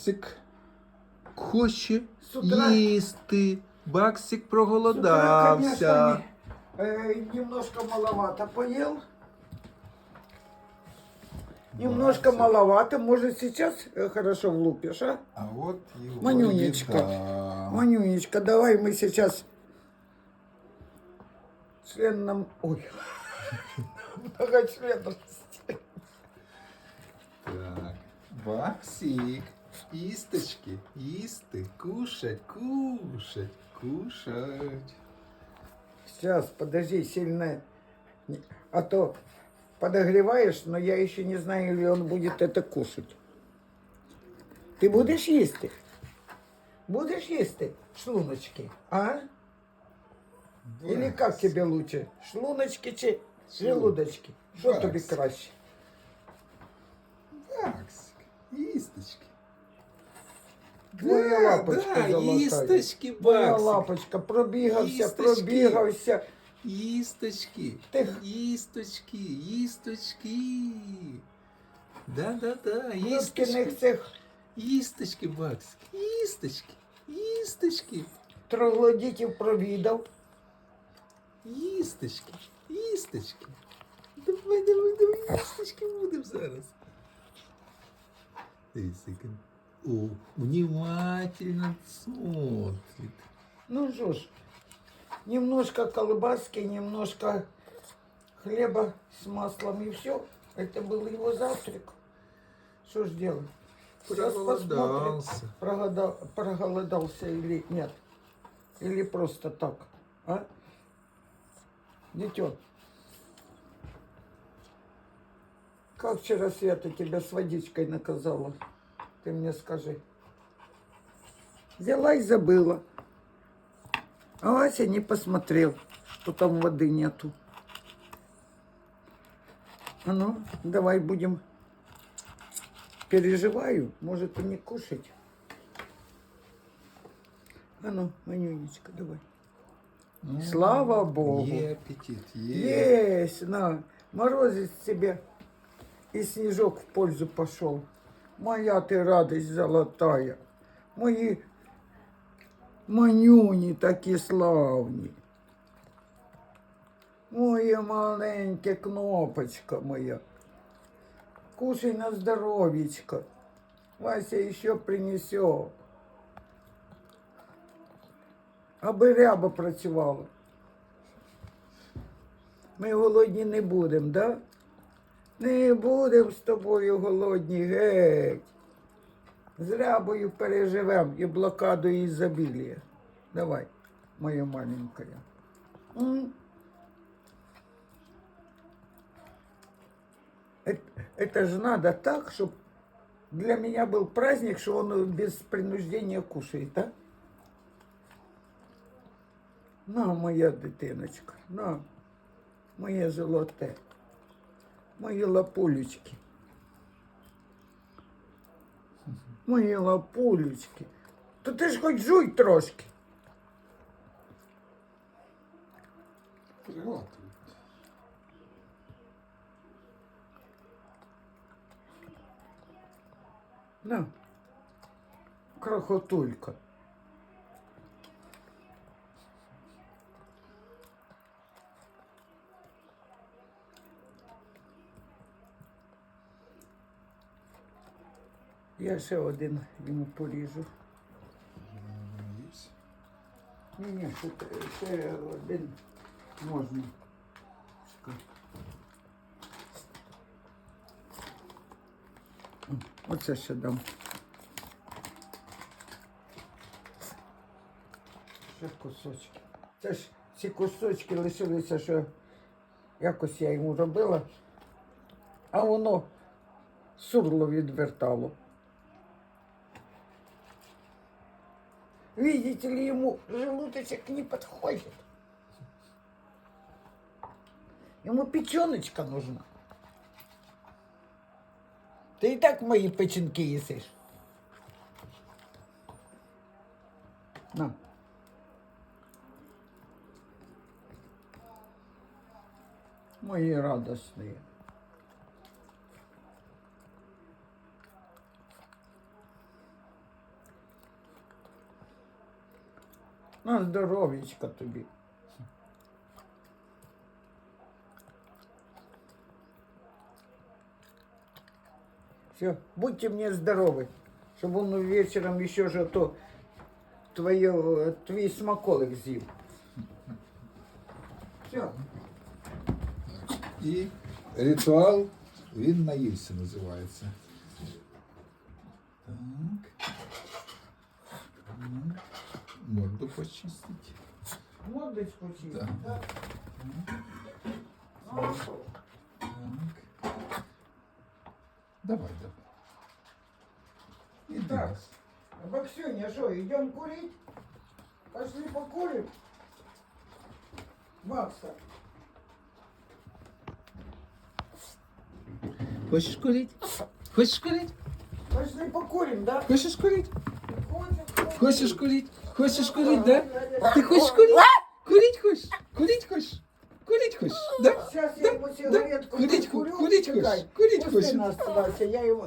Баксик хоче утра- їсти. Баксик С утра, проголодався. конечно, не- э, немножко маловато поел. Немножко маловато. Может, сейчас э, хорошо влупишь, а? А от його Манюнечка. їда. Манюнечка, давай мы сейчас член нам... Ой, многочленности. Так. Баксик. Істочки. Їсти. Кушать, кушать, кушать. Сейчас, подожди, сильно... не- А то подогреваешь, но я еще не знаю, или он будет это кушать. Ты будешь есть? Будешь есть шлуночки, а? Или как тебе лучше? Шлуночки чи желудочки? Що тобі Бакс. краще? Баксик. Твоя да, лапочка да, золотая. Істочки, Твоя лапочка, пробігався, істочки, пробігався. Істочки, Тих. істочки, істочки. Да, да, да, істочки. цих. Істочки, Бакс, істочки, істочки. Троглодітів провідав. Істочки, істочки. Давай, давай, давай, істочки будемо зараз. Дивіться, О, внимательно смотрит. Ну что ж, немножко колбаски, немножко хлеба с маслом и все. Это был его завтрак. Что ж делать? Сейчас посмотрим, Проголодался. прогода- проголодался или нет. Или просто так. А? Дитё, как вчера Света тебя с водичкой наказала? Ты мне скажи. Взяла и забыла. А Вася не посмотрел, что там воды нету. А ну, давай будем. Переживаю, может и не кушать. А ну, Манюнечка, давай. Ну, Слава Богу. Є аппетит, є. Есть, на, морозец тебе. И снежок в пользу пошел. Моя ты радость золотая. Мои манюні такі славні. Моя маленька кнопочка моя. Кушай на здоровечко. Вася еще принесет. Аби ряба працювала. Ми голодні не будемо, да? Не будемо з тобою голодні, геть. З рябою переживемо і блокаду ізобілія. Давай, моя маленькая. М? Это, это же надо так, чтобы для меня был праздник, что он без принуждения кушает, а? На, моя дитиночка, на, моє золоте, мої лапулечки. Мої лапулечки. То ти ж хоч жуй трошки. На. Крохотулька. Я ще один йому поріжу. Ні, ні, ще, ще один можна. Оце ще дам. Ще кусочки. Це ж ці кусочки лишилися, що якось я йому робила, а воно сурло відвертало. Видите ли, ему желудочек не подходит. Ему печеночка нужна. Ты и так мои печенки їсиш. На. Мої радостные. На здоров'ячка тобі. Все, будьте мне здоровы, чтобы он вечером еще же то твое, э, твій смаколик з'їв. Все. І ритуал, він наївся називається. Так. Так. Морду почистить. Мордочку чистить, Так. да? А що? Так. Давай, давай. Іди. Так. Баксюня, что, идем курить? Пошли покурим. Макса. Хочеш курити? Хочеш курити? Пошли покурим, да? Хочеш курити? Хочешь? Хочеш курити? Хочеш курити, да? Ти хочеш курити? Курить хочеш? Курить хочеш? Курить хочеш? Да? Сейчас я ему сигаретку Курить, покурю. курить чекай. хочешь? Курить Пусти хочешь? нас, Вася, я его